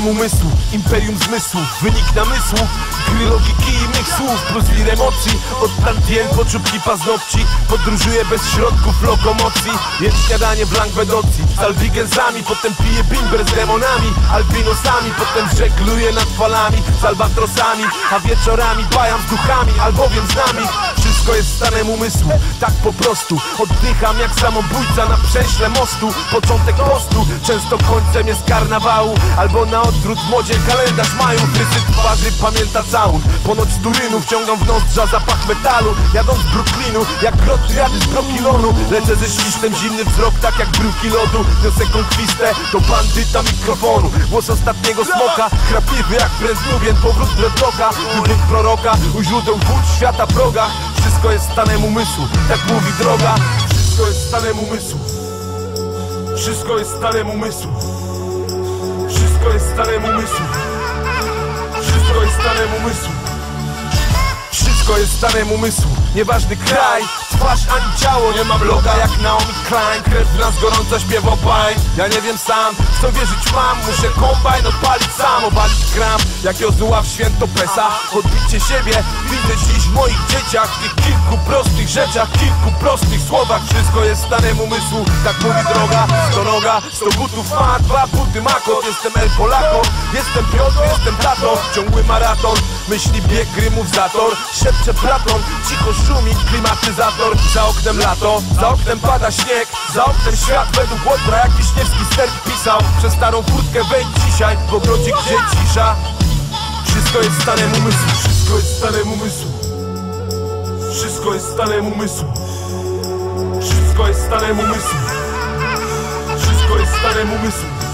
stanem umysłu Imperium zmysłu, wynik namysłu Gry logiki i mych słów Plus wir emocji Od tantien po czubki paznokci Podróżuję bez środków lokomocji Jem śniadanie w Langwedocji Z albigensami Potem piję bimber z demonami Albinosami Potem żegluję nad falami Z albatrosami A wieczorami bajam z duchami Albowiem z nami wszystko jest stanem umysłu, tak po prostu Oddycham jak samobójca na prześle mostu. Początek postu, często końcem jest karnawału. Albo na odwrót w modzie kalendarz mają Frysy twarzy pamięta całun. Ponoć z Turynu wciągam w nozdrza zapach metalu. Jadąc z Brooklynu, jak grot triady z Brokilonu. Lecę ze świstem, zimny wzrok, tak jak bryłki lodu. Niosę konkwistę, to bandyta mikrofonu. Głos ostatniego smoka, chrapliwy jak Brezlubien Powrót dreadlocka, wybór proroka U źródeł wód świata w progach wszystko jest stanem umysłu, tak mówi droga. Wszystko jest stanem umysłu. Wszystko jest stanem umysłu. Wszystko jest stanem umysłu. Wszystko jest stanem umysłu Wszystko jest stanem umysłu Nieważny kraj, twarz ani ciało Nie mam loga jak Naomi Klein. Krew w nas gorąca śpiewa pań. Ja nie wiem sam, co wierzyć mam. Muszę kombajn odpalić sam Obalić gram, jak Jozua w święto Pesa Odbicie siebie, widzę dziś w moich dzieciach W tych kilku prostych rzeczach, kilku prostych słowach. Wszystko jest stanem umysłu, tak mówi droga. Sto noga, sto butów ma, dwa buty ma kot. Jestem El Polako, jestem Piotr, jestem tato. Ciągły maraton, myśli bieg rymów zator Szepcze Platon, cicho szumi klimatyzator. Za oknem lato, za oknem pada śnieg. Za oknem świat według Łotra jak Wiśniewski sterk pisał. Przez starą furtkę wejdź dzisiaj w ogrodzie gdzie cisza. Wszystko jest stanem umysłu Wszystko jest stanem umysłu. Wszystko jest stanem umysłu. Wszystko jest stanem umysłu. Wszystko jest stanem umysłu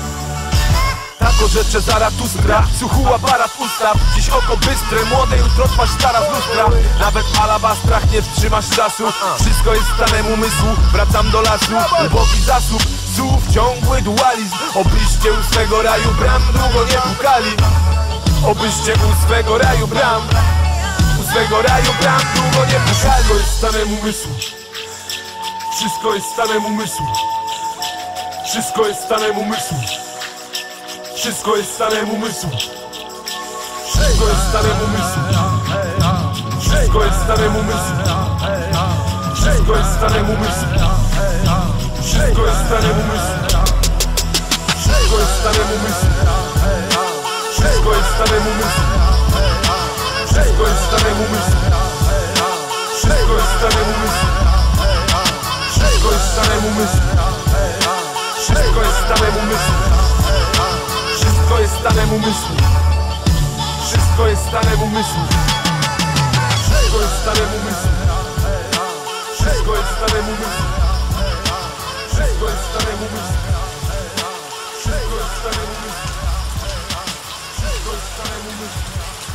Tako rzecze Zaratustra Suchu aparat ustaw. Dziś oko bystre, młode jutro twarz stara z lustra. Nawet w alabastrach nie wstrzymasz czasu. Wszystko jest stanem umysłu. Wracam do lasu. Ubogi zasób Słów ciągły dualizm. Obyście u swego raju bram Długo nie pukali. Obyście u swego raju bram. U swego raju bram Długo nie pukali. Wszystko jest stanem umysłu. Wszystko jest stanem umysłu. Wszystko jest stanem umysłu wszystko jest stanem umysłu Wszystko jest stanem umysłu Wszystko jest stanem umysłu Wszystko jest stanem umysłu Wszystko jest stanem umysłu Wszystko jest stanem umysłu Wszystko jest stanem umysłu Wszystko jest stanem umysłu Wszystko jest stanem umysłu Wszystko jest stanem umysłu umysłu. Wszystko jest stanem umysłu. Wszystko jest stanem umysłu. Wszystko jest stanem umysłu. Wszystko jest stanem umysłu. Wszystko jest stanem umysłu. Wszystko jest umysłu